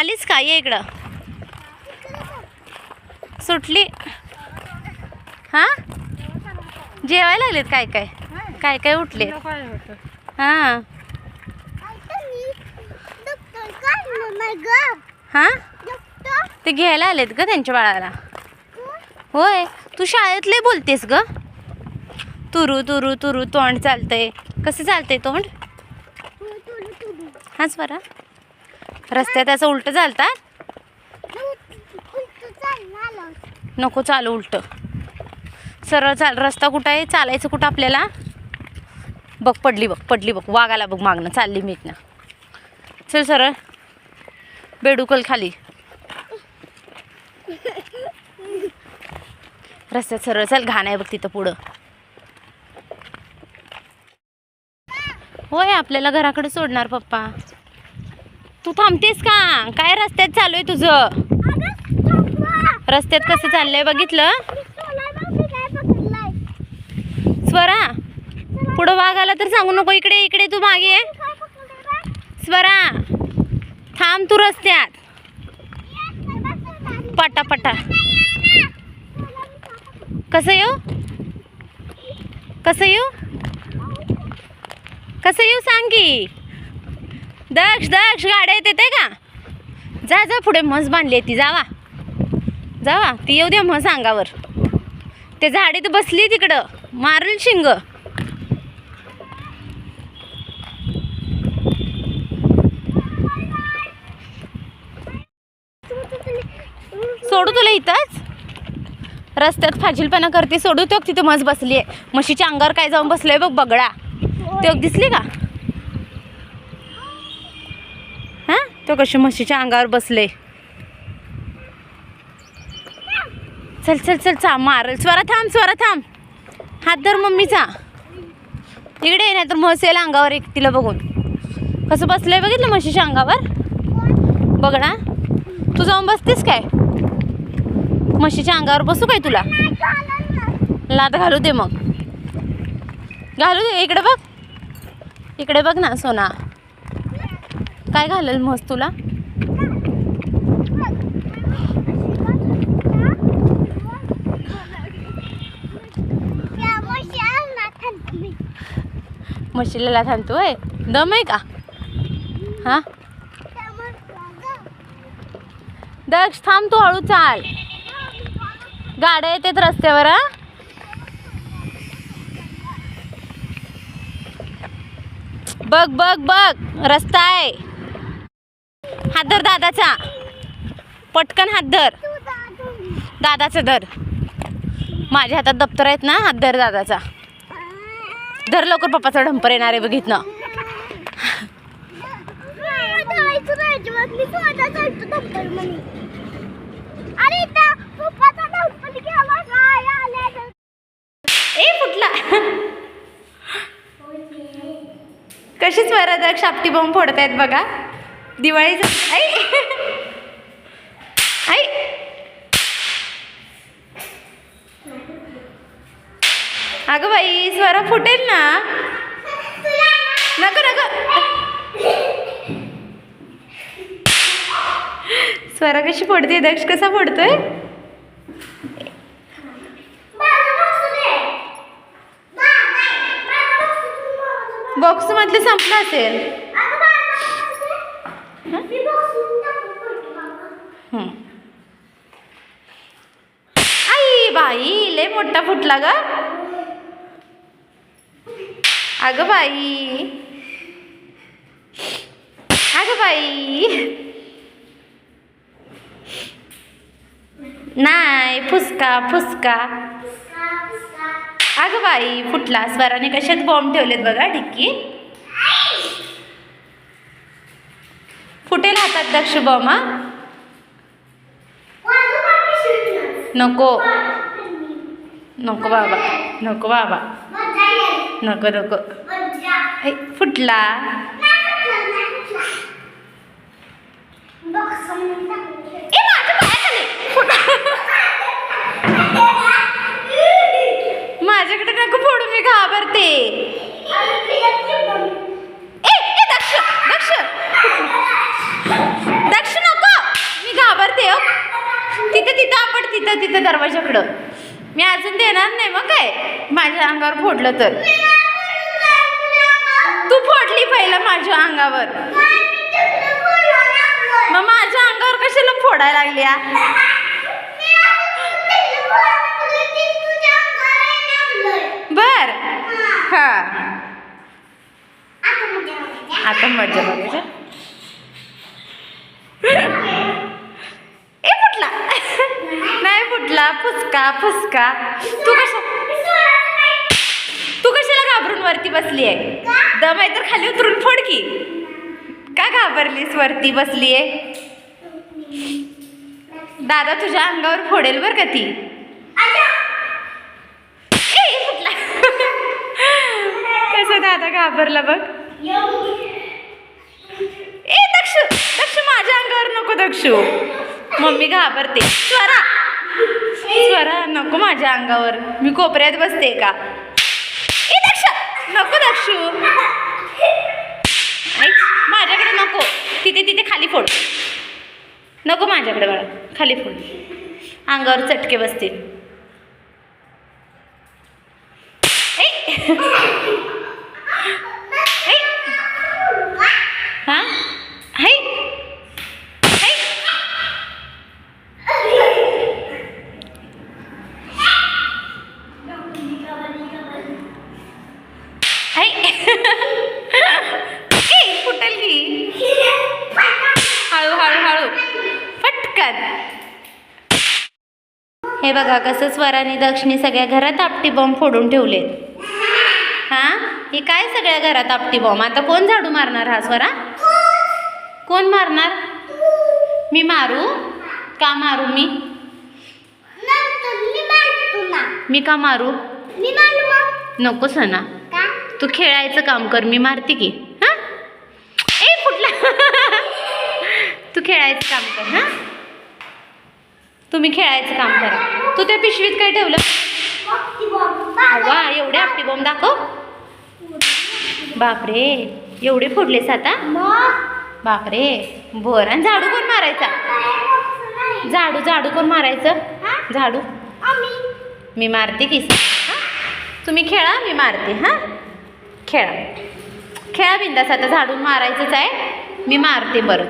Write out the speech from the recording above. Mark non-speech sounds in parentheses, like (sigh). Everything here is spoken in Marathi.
आलीच का? ये इकडं. सुटली. हां? जेवायला लागलेत काय काय? काय काय उठले? हां. हां? ते घ्यायला आलेत ग त्यांच्या बाळाला. होय. तू शाळेतले बोलतेस ग. तुरू तुरू तुरू तोंड चालतंय. कसं चालतंय तोंड? हाच बरा. रस्त्यात असं उलट चालतात? नको चालू उलट. सरळ चाल रस्ता कुठं आहे? चालायचं कुठं आपल्याला? बघ पडली बघ पडली बघ. वाघाला बघ मागणं चालली मी इथनं. चल सरळ. बेडुकल खाली. रस्त्यात सरळ चाल घाण आहे बघ तिथं पुढं. होय आपल्याला घराकडे सोडणार पप्पा. तू थांबतेस का? काय रस्त्यात चालू आहे तुझं? रस्त्यात कसं चाललंय बघितलं? स्वरा पुढं वाघ तर सांगू नको इकडे इकडे तू मागे. स्वरा थांब तू रस्त्यात. पटा पटा. कसं येऊ? कसं येऊ? कसं येऊ सांग की? दक्ष दक्ष गाड्या येते ते का? जा जा पुढे म्हस बांधली आहे ती जावा. जावा ती येऊ दे म्हस अंगावर. ते झाडीत बसली तिकडं मारल शिंग. सोडू तुला इथंच? रस्त्यात फाजीलपणा करते सोडू तो तिथं म्हस बसली आहे. म्हशीच्या अंगावर काय जाऊन बसलंय बघ बगडा ते दिसली का हा तो कशी म्हशीच्या अंगावर बसले. चल चल चल चा मारल. स्वरा थांब स्वरा थांब. हात धर मम्मीचा. इकडे ये, नाहीतर म्हस येईल अंगावर एक तिला बघून. कसं बसलंय बघितलं म्हशीच्या अंगावर? बघ ना. तू जाऊन बसतेस काय? म्हशीच्या अंगावर बसू काय तुला? लात घालू दे मग. घालू दे इकडे बघ. इकडे बघ ना सोना. काय घालेल म्हस तुला? म्हशीला थांबतो आहे दम आहे का? हा? दक्ष थांब तू हळू चाल. गाड्या येतात रस्त्यावर हा? बघ बघ बघ. रस्ता आहे. हात धर दादाचा. पटकन हात धर दादाचा धर. माझ्या हातात दप्तर आहेत ना हात धर दादाचा. धर लवकर पप्पाचा ढंपर येणार आहे बघितनं ए फुटला. कशीच वरदक शापटी बॉम्ब फोडतायत बघा. दिवाळीचं आई. आई. अगं बाई स्वरा फुटेल ना. नको नको. स्वरा कशी फोडते दक्ष कसा फोडतोय? बॉक्स मधलं संपलं असेल. आई बाई लय मोठा फुटला ग. अगं बाई. अगं बाई. नाही फुसका फुसका. अगं बाई फुटला. स्वराने कशात बॉम्ब ठेवलेत बघा डिक्की. फुटेल हातात दक्ष नको. नको बाबा नको बाबा. नको नको. हे, फुटला. माझ्याकडे नको फोडू मी घाबरते ए ए दक्ष दक्ष दक्ष नको दे हो. तिथं तिथं आपण तिथं तिथं दरवाजाकडं. मी अजून देणार नाही मग काय? माझ्या अंगावर फोडलं तर. तू फोडली पहिला माझ्या अंगावर. मग माझ्या अंगावर कशाला फोडायला लागली आ? बर. हा. आता मजा बघायचं ए फुटला फुसला फुसका फुसका. तू कशा तू कशाला घाबरून वरती बसली आहे दम आहे तर खाली उतरून फोड की. का घाबरलीस वरती बसली आहे दादा तुझ्या अंगावर फोडेल बर का ती. ए, कसं दादा घाबरला बघ. ए दक्षू दक्षू माझ्या अंगावर नको दक्षू. मम्मी घाबरते. स्वरा स्वरा नको माझ्या अंगावर. मी कोपऱ्यात बसते का? नको दक्षू. माझ्याकडे नको. तिथे तिथे खाली फोड. नको माझ्याकडे बाळा. खाली फोड. अंगावर चटके बसतील ऐ. ऐ. हा हाय हाय हाय ए फुटेल की हळू हळू हळू पटकन हे बघा कसं स्वराने दक्षिणी सगळ्या घरात आपटी बॉम्ब फोडून ठेवलेत. हां? हे काय सगळ्या घरात आपटी बॉम्ब आता कोण झाडू मारणार हा स्वरा कोण मारणार? मी मारू? का मारू मी? मी का मारू? नको सना तू खेळायचं काम कर मी मारते की. हां? ए फुटला. (laughs) तू खेळायचं काम कर हां? तुम्ही खेळायचं काम करा. तू त्या पिशवीत काय ठेवलं? वा एवढे आपटी बॉम्ब दाखव. बापरे एवढे फोडलेस आता? बापरे बर आणि झाडू कोण मारायचा? झाडू झाडू कोण मारायचं? झाडू. मी मारते की तुम्ही खेळा मी मारते हां? खेळा. खेळा बिंदास आता झाडून मारायचंच आहे. मी मारते बरं